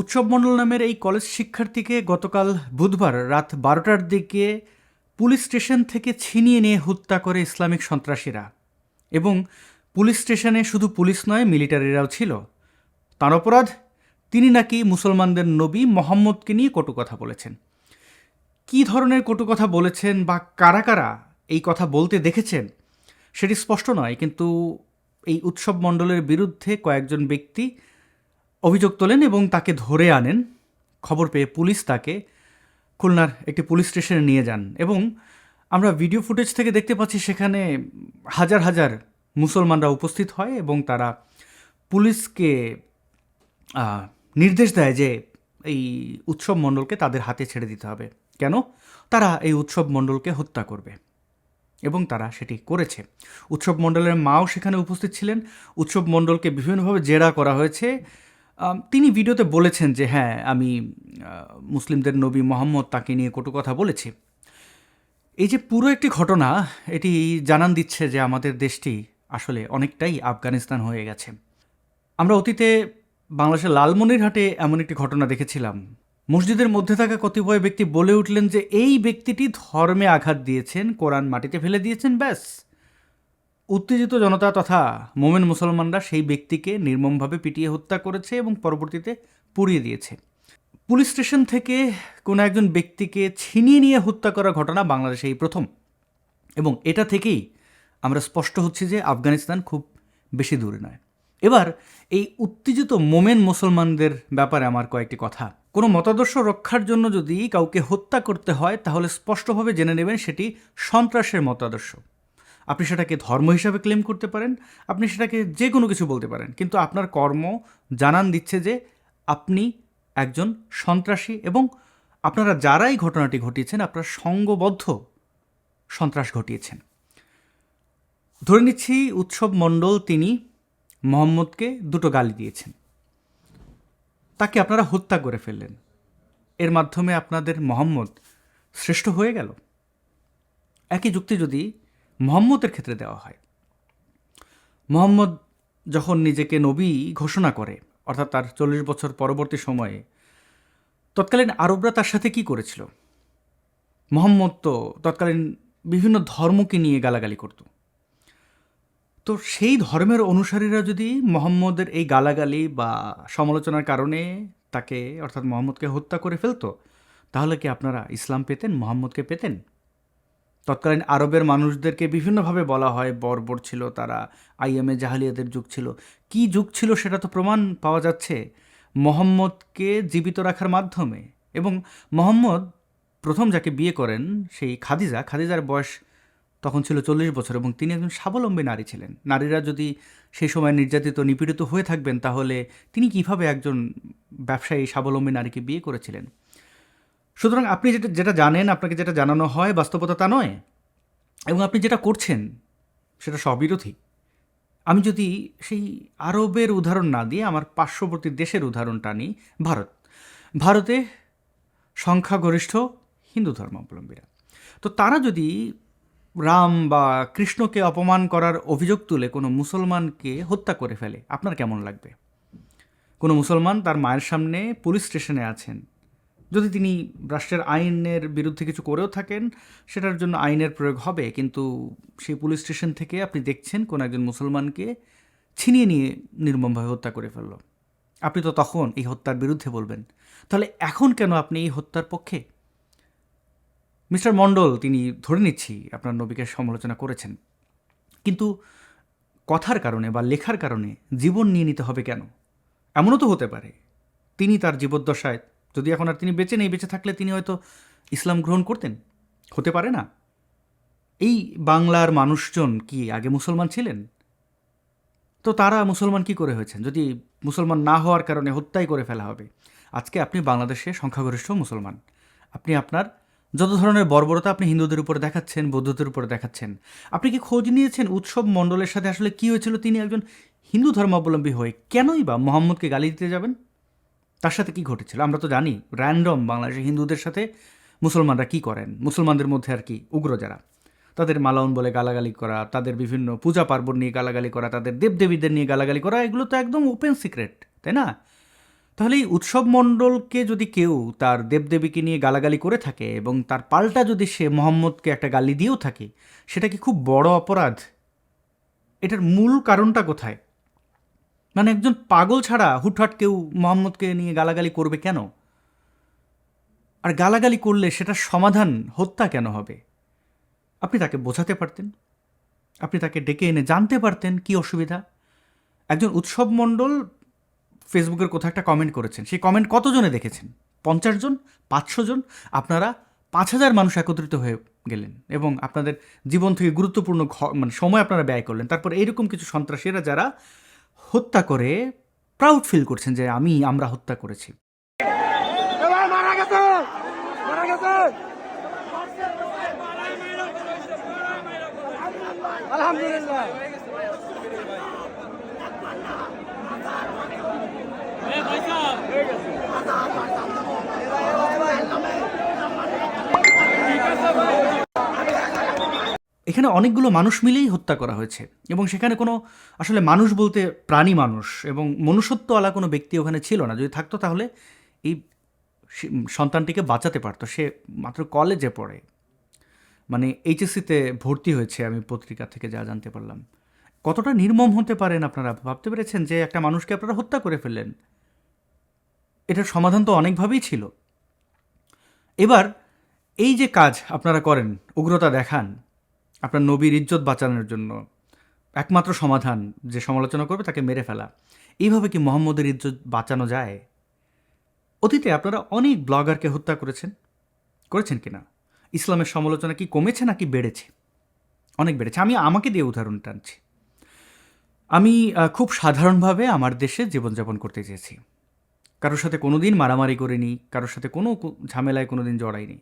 উৎসব মণ্ডল নামের এই কলেজ শিক্ষার্থীকে গতকাল বুধবার রাত বারোটার দিকে পুলিশ স্টেশন থেকে ছিনিয়ে নিয়ে হত্যা করে ইসলামিক সন্ত্রাসীরা। এবং পুলিশ স্টেশনে শুধু পুলিশ নয়, মিলিটারিরাও ছিল। তার অপরাধ, তিনি নাকি মুসলমানদের নবী মোহাম্মদকে নিয়ে কটু কথা বলেছেন। কী ধরনের কটু কথা বলেছেন বা কারা কারা এই কথা বলতে দেখেছেন, সেটি স্পষ্ট নয়, কিন্তু এই উৎসব মণ্ডলের বিরুদ্ধে কয়েকজন ব্যক্তি অভিযোগ তোলেন এবং তাকে ধরে আনেন। খবর পেয়ে পুলিশ তাকে খুলনার একটি পুলিশ স্টেশনে নিয়ে যান এবং আমরা ভিডিও ফুটেজ থেকে দেখতে পাচ্ছি সেখানে হাজার হাজার মুসলমানরা উপস্থিত হয় এবং তারা পুলিশকে নির্দেশ দেয় যে এই উৎসব মণ্ডলকে তাদের হাতে ছেড়ে দিতে হবে। কেন? তারা এই উৎসব মণ্ডলকে হত্যা করবে এবং তারা সেটি করেছে। উৎসব মণ্ডলের মাও সেখানে উপস্থিত ছিলেন। উৎসব মণ্ডলকে বিভিন্নভাবে জেরা করা হয়েছে। তিনি ভিডিওতে বলেছেন যে হ্যাঁ আমি মুসলিমদের নবী মোহাম্মদ তাকে নিয়ে কটু কথা বলেছি। এই যে পুরো একটি ঘটনা, এটি জানান দিচ্ছে যে আমাদের দেশটি আসলে অনেকটাই আফগানিস্তান হয়ে গেছে। আমরা অতীতে বাংলাদেশের লালমনিরহাটে এমন একটি ঘটনা দেখেছিলাম। মসজিদের মধ্যে থাকা কতিপয় ব্যক্তি বলে উঠলেন যে, এই ব্যক্তিটি ধর্মে আঘাত দিয়েছেন, কোরআন মাটিতে ফেলে দিয়েছেন, ব্যাস। উত্তেজিত জনতা তথা মোমেন মুসলমানরা সেই ব্যক্তিকে নির্মমভাবে পিটিয়ে হত্যা করেছে এবং পরবর্তীতে পুড়িয়ে দিয়েছে। পুলিশ স্টেশন থেকে কোনো একজন ব্যক্তিকে ছিনিয়ে নিয়ে হত্যা করার ঘটনা বাংলাদেশে এই প্রথম। এবং এটা থেকেই আমরা স্পষ্ট হচ্ছি যে আফগানিস্তান খুব বেশি দূরে নয়। এবার এই উত্তেজিত মোমেন মুসলমানদের ব্যাপারে আমার কয়েকটি কথা। কোনো মতাদর্শ রক্ষার জন্য যদি কাউকে হত্যা করতে হয়, তাহলে স্পষ্টভাবে জেনে নেবেন সেটি সন্ত্রাসের মতাদর্শ। আপনি সেটাকে ধর্ম হিসাবে ক্লেম করতে পারেন, আপনি সেটাকে যে কোনো কিছু বলতে পারেন। কিন্তু আপনার কর্ম জানান দিচ্ছে যে আপনি একজন সন্ত্রাসী এবং আপনারা যারাই ঘটনাটি ঘটিয়েছেন, আপনারা সঙ্গবদ্ধ সন্ত্রাস ঘটিয়েছেন। ধরে নিচ্ছি উৎসব মণ্ডল তিনি মোহাম্মদকে দুটো গালি দিয়েছেন। তাকে আপনারা হত্যা করে ফেললেন। এর মাধ্যমে আপনাদের মোহাম্মদ শ্রেষ্ঠ হয়ে গেল। একই যুক্তি যদি মোহাম্মদের ক্ষেত্রে দেওয়া হয়। মোহাম্মদ যখন নিজেকে নবী ঘোষণা করে, অর্থাৎ তার চল্লিশ বছর পরবর্তী সময়ে, তৎকালীন আরবরা তার সাথে কি করেছিল? মোহাম্মদ তো তৎকালীন বিভিন্ন ধর্মকে নিয়ে গালাগালি করত। তো সেই ধর্মের অনুসারীরা যদি মোহাম্মদের এই গালাগালি বা সমালোচনার কারণে তাকে, অর্থাৎ মোহাম্মদকে হত্যা করে ফেলতো, তাহলে কি আপনারা ইসলাম পেতেন, মোহাম্মদকে পেতেন? তৎকালীন আরবের মানুষদেরকে বিভিন্নভাবে বলা হয়, বর্বর ছিল তারা, আইএমএ জাহালিয়াতের যুগ ছিল। কি যুগ ছিল সেটা তো প্রমাণ পাওয়া যাচ্ছে। মোহাম্মদকে জীবিত রাখার মাধ্যমে এবং মোহাম্মদ প্রথম যাকে বিয়ে করেন সেই খাদিজা, খাদিজার বয়স তখন ছিল চল্লিশ বছর এবং তিনি একজন স্বাবলম্বী নারী ছিলেন। নারীরা যদি সেই সময় নির্যাতিত, নিপীড়িত হয়ে থাকবেন তাহলে তিনি কীভাবে একজন ব্যবসায়ী, স্বাবলম্বী নারীকে বিয়ে করেছিলেন? সুতরাং আপনি যেটা যেটা জানেন, আপনাকে যেটা জানানো হয় বাস্তবতা তা নয়। এবং আপনি যেটা করছেন, সেটা স্ববিরোধী। আমি যদি সেই আরবের উদাহরণ না দিয়ে আমার পার্শ্ববর্তী দেশের উদাহরণটা নিই ভারত। ভারতে সংখ্যাগরিষ্ঠ হিন্দু ধর্মাবলম্বীরা। তো তারা যদি রাম বা কৃষ্ণকে অপমান করার অভিযোগ তুলে কোনো মুসলমানকে হত্যা করে ফেলে, আপনার কেমন লাগবে? কোনো মুসলমান তার মায়ের সামনে পুলিশ স্টেশনে আছেন যদি তিনি রাষ্ট্রের আইনের বিরুদ্ধে কিছু করেও থাকেন, সেটার জন্য আইনের প্রয়োগ হবে। কিন্তু সেই পুলিশ স্টেশন থেকে আপনি দেখছেন কোনো একজন মুসলমানকে ছিনিয়ে নিয়ে নির্মমভাবে হত্যা করে ফেলল। আপনি তো তখন এই হত্যার বিরুদ্ধে বলবেন। তাহলে এখন কেন আপনি এই হত্যার পক্ষে? মিস্টার মণ্ডল, তিনি ধরে নিচ্ছি আপনার নবীকে সমালোচনা করেছেন। কিন্তু কথার কারণে বা লেখার কারণে জীবন নিয়ে নিতে হবে কেন? এমনও তো হতে পারে। তিনি তার জীবদ্দশায় যদি এখন আর তিনি বেঁচে নেই, বেঁচে থাকলে তিনি হয়তো ইসলাম গ্রহণ করতেন? হতে পারে না? এই বাংলার মানুষজন কি আগে মুসলমান ছিলেন? তো তারা মুসলমান কি করে হয়েছেন? যদি মুসলমান না হওয়ার কারণে হত্যাই করে ফেলা হবে, আজকে আপনি বাংলাদেশে সংখ্যাগরিষ্ঠ মুসলমান। আপনি আপনার যত ধরনের বর্বরতা আপনি হিন্দুদের উপরে দেখাচ্ছেন, বৌদ্ধদের উপরে দেখাচ্ছেন, আপনি কি খোঁজ নিয়েছেন উৎসব মণ্ডলের সাথে আসলে কি হয়েছিল? তিনি একজন হিন্দু ধর্মাবলম্বী হয়ে কেনই বা মোহাম্মদকে গালি দিতে যাবেন? তার সাথে কি ঘটেছিল? আমরা তো জানি র্যান্ডম বাংলাদেশের হিন্দুদের সাথে মুসলমানরা কি করেন? মুসলমানদের মধ্যে আর কি উগ্র যারা? তাদের মালাউন বলে গালাগালি করা, তাদের বিভিন্ন পূজা পার্বণ নিয়ে গালাগালি করা, তাদের দেবদেবীদের নিয়ে গালাগালি করা, এগুলো তো একদম ওপেন সিক্রেট তাই না? তাহলে এই উৎসব মণ্ডলকে যদি কেউ তার দেবদেবীকে নিয়ে গালাগালি করে থাকে এবং তার পাল্টা যদি সে মোহাম্মদকে একটা গালি দিয়েও থাকে, সেটা কি খুব বড় অপরাধ? এটার মূল কারণটা কোথায়? মানে একজন পাগল ছাড়া হুটহাট কেউ মোহাম্মদকে নিয়ে গালাগালি করবে কেন? আর গালাগালি করলে সেটার সমাধান হত্যা কেন হবে? আপনি তাকে বোঝাতে পারতেন? আপনি তাকে ডেকে এনে জানতে পারতেন কি অসুবিধা? একজন উৎসব মণ্ডল ফেসবুকের কোথাও একটা কমেন্ট করেছেন। সেই কমেন্ট কতজনে দেখেছেন? পঞ্চাশ জন? পাঁচশো জন? আপনারা পাঁচ হাজার মানুষ একত্রিত হয়ে গেলেন এবং আপনাদের জীবন থেকে গুরুত্বপূর্ণ মানে সময় আপনারা ব্যয় করলেন। তারপর এইরকম কিছু সন্ত্রাসীরা যারা হত্যা করে প্রাউড ফিল করছেন যে আমি আমরা হত্যা করেছি। এখানে অনেকগুলো মানুষ মিলেই হত্যা করা হয়েছে এবং সেখানে কোনো, আসলে মানুষ বলতে প্রাণী মানুষ এবং মনুষ্যত্বওয়ালা কোনো ব্যক্তি ওখানে ছিল না। যদি থাকতো তাহলে এই সন্তানটিকে বাঁচাতে পারতো। সে মাত্র কলেজে পড়ে। মানে এইচএসসিতে ভর্তি হয়েছে আমি পত্রিকা থেকে যা জানতে পারলাম। কতটা নির্মম হতে পারেন আপনারা? ভাবতে পেরেছেন যে একটা মানুষকে আপনারা হত্যা করে ফেললেন? এটার সমাধান তো অনেকভাবেই ছিল। এবার এই যে কাজ আপনারা করেন, উগ্রতা দেখান আপনার নবীর ইজ্জত বাঁচানোর জন্য একমাত্র সমাধান যে সমালোচনা করবে তাকে মেরে ফেলা। এইভাবে কি মোহাম্মদের ইজ্জত বাঁচানো যায়? অতীতে আপনারা অনেক ব্লগারকে হত্যা করেছেন। করেছেন কিনা ইসলামের সমালোচনা কি কমেছে নাকি বেড়েছে? অনেক বেড়েছে। আমি আমাকে দিয়ে উদাহরণ টানছি। আমি খুব সাধারণভাবে আমার দেশে জীবনযাপন করতে চেয়েছি। কারোর সাথে কোনো দিন মারামারি করিনি, কারোর সাথে কোনো ঝামেলায় কোনো দিন জড়াইনি।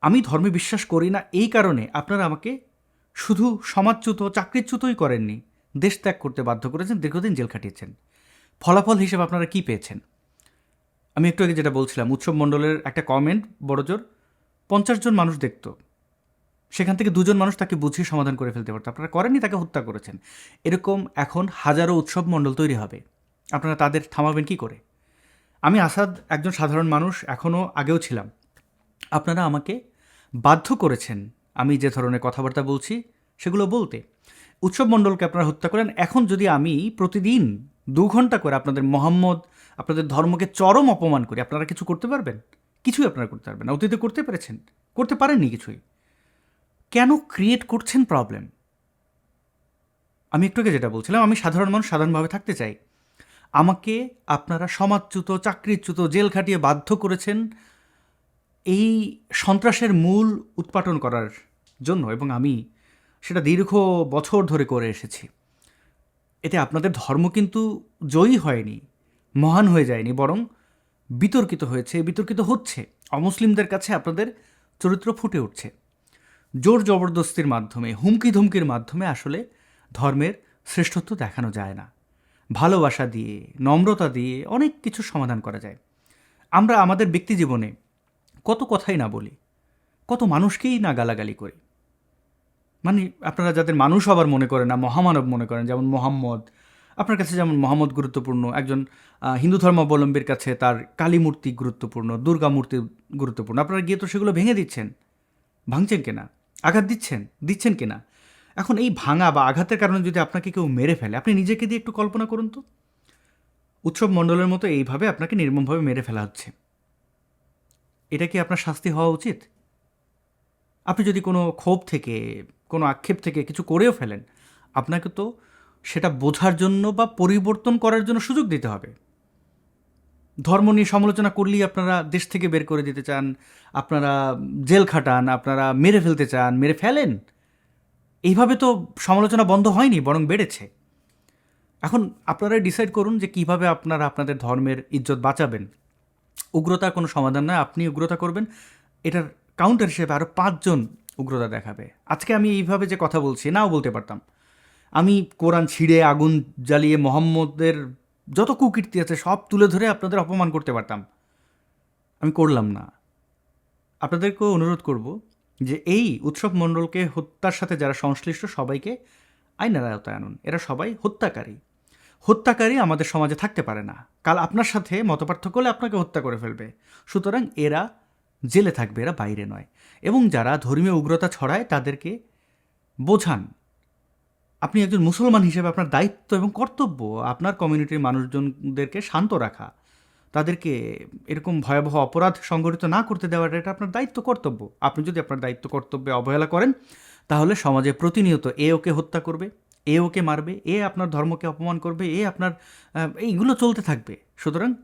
আমি ধর্মে বিশ্বাস করি না এই কারণে আপনারা আমাকে শুধু সমাজচ্যুত, চাকরিচ্যুতই করেননি, দেশ ত্যাগ করতে বাধ্য করেছেন, দীর্ঘদিন জেল খাটিয়েছেন। ফলাফল হিসেবে আপনারা কি পেয়েছেন? আমি একটু আগে যেটা বলছিলাম, উৎসব মণ্ডলের একটা কমেন্ট বড়জোর পঞ্চাশ জন মানুষ দেখত। সেখান থেকে দুজন মানুষ তাকে বুঝিয়ে সমাধান করে ফেলতে পারতো। আপনারা করেননি, তাকে হত্যা করেছেন। এরকম এখন হাজারো উৎসব মণ্ডল তৈরি হবে। আপনারা তাদের থামাবেন কি করে? আমি আসাদ একজন সাধারণ মানুষ, এখনও আগেও ছিলাম। আপনারা আমাকে বাধ্য করেছেন। আমি যে ধরনের কথাবার্তা বলছি, সেগুলো বলতে। উৎসব মণ্ডলকে আপনারা হত্যা করেন। এখন যদি আমি প্রতিদিন দু ঘণ্টা করে আপনাদের মোহাম্মদ, আপনাদের ধর্মকে চরম অপমান করি, আপনারা কিছু করতে পারবেন? কিছুই আপনারা করতে পারবেন না। অতীতে করতে পেরেছেন। করতে পারেননি কিছুই। কেন ক্রিয়েট করছেন প্রবলেম আমি একটু আগে যেটা বলছিলাম, আমি সাধারণ মানুষ, সাধারণভাবে থাকতে চাই। আমাকে আপনারা সমাজচ্যুত, চাকরিচ্যুত, জেল খাটিয়ে বাধ্য করেছেন এই সন্ত্রাসের মূল উৎপাটন করার জন্য এবং আমি সেটা দীর্ঘ বছর ধরে করে এসেছি। এতে আপনাদের ধর্ম কিন্তু জয়ী হয়নি, মহান হয়ে যায়নি, বরং বিতর্কিত হয়েছে, বিতর্কিত হচ্ছে। অমুসলিমদের কাছে আপনাদের চরিত্র ফুটে উঠছে। জোর জবরদস্তির মাধ্যমে হুমকি ধুমকির মাধ্যমে আসলে ধর্মের শ্রেষ্ঠত্ব দেখানো যায় না। ভালোবাসা দিয়ে, নম্রতা দিয়ে অনেক কিছু সমাধান করা যায়। আমরা আমাদের ব্যক্তি জীবনে কত কথাই না বলি, কত মানুষকেই না গালাগালি করি। মানে আপনারা যাদের মানুষ আবার মনে করেন না, মহামানব মনে করেন, যেমন মোহাম্মদ, আপনার কাছে যেমন মোহাম্মদ গুরুত্বপূর্ণ, একজন হিন্দু ধর্মাবলম্বীর কাছে তার কালী মূর্তি গুরুত্বপূর্ণ, দুর্গা মূর্তি গুরুত্বপূর্ণ, আপনারা গিয়ে তো সেগুলো ভেঙে দিচ্ছেন। ভাঙছেন কিনা? আঘাত দিচ্ছেন? দিচ্ছেন কিনা? এখন এই ভাঙা বা আঘাতের কারণে যদি আপনাকে কেউ মেরে ফেলে, আপনি নিজেকে দিয়ে একটু কল্পনা করুন তো। উৎসব মণ্ডলের মতো এইভাবে আপনাকে নির্মমভাবে মেরে ফেলা হচ্ছে। এটা কি আপনার শাস্তি হওয়া উচিত? আপনি যদি কোনো ক্ষোভ থেকে, কোনো আক্ষেপ থেকে কিছু করেও ফেলেন, আপনাকে তো সেটা বোঝার জন্য বা পরিবর্তন করার জন্য সুযোগ দিতে হবে। ধর্ম নিয়ে সমালোচনা করলেই আপনারা দেশ থেকে বের করে দিতে চান, আপনারা জেল খাটান, আপনারা মেরে ফেলতে চান, মেরে ফেলেন। এইভাবে তো সমালোচনা বন্ধ হয়নি, বরং বেড়েছে। এখন আপনারা ডিসাইড করুন যে কীভাবে আপনারা আপনাদের ধর্মের ইজ্জত বাঁচাবেন। উগ্রতার কোনো সমাধান নয় আপনি উগ্রতা করবেন। এটার কাউন্টার হিসেবে আরও পাঁচজন উগ্রতা দেখাবে। আজকে আমি এইভাবে যে কথা বলছি, নাও বলতে পারতাম। আমি কোরআন ছিঁড়ে, আগুন জ্বালিয়ে, মোহাম্মদের যত কুকীর্তি আছে সব তুলে ধরে আপনাদের অপমান করতে পারতাম। আমি করলাম না। আপনাদেরকেও অনুরোধ করব যে এই উৎসব মণ্ডলকে হত্যার সাথে যারা সংশ্লিষ্ট সবাইকে আইনের আয়তায় আনুন। এরা সবাই হত্যাকারী। হত্যাকারী আমাদের সমাজে থাকতে পারে না। কাল আপনার সাথে মতপার্থক্য হলে আপনাকে হত্যা করে ফেলবে। সুতরাং এরা জেলে থাকবে, এরা বাইরে নয়। এবং যারা ধর্মীয় উগ্রতা ছড়ায় তাদেরকে বোঝান। আপনি একজন মুসলমান হিসেবে আপনার দায়িত্ব এবং কর্তব্য, আপনার কমিউনিটির মানুষজনদেরকে শান্ত রাখা। তাদেরকে এরকম ভয়াবহ অপরাধ সংগঠিত না করতে দেওয়াটা এটা আপনার দায়িত্ব, কর্তব্য। আপনি যদি আপনার দায়িত্ব, কর্তব্যে অবহেলা করেন, তাহলে সমাজে প্রতিনিয়ত এ ওকে হত্যা করবে। এ ওকে মারবে, এ আপনার ধর্মকে অপমান করবে, এ আপনার এইগুলো চলতে থাকবে। সুতরাং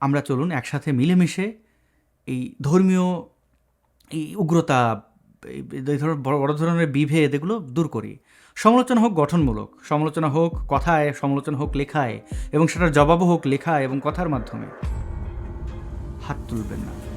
আমরা চলুন একসাথে মিলেমিশে এই ধর্মীয় এই উগ্রতা এই ধরনের বড় বড় ধরনের বিভেদ এগুলো দূর করি। সমালোচনা হোক গঠনমূলক, সমালোচনা হোক কথায়, সমালোচনা হোক লেখায়, এবং সেটার জবাবও হোক লেখায় এবং কথার মাধ্যমে। হাত তুলবেন না।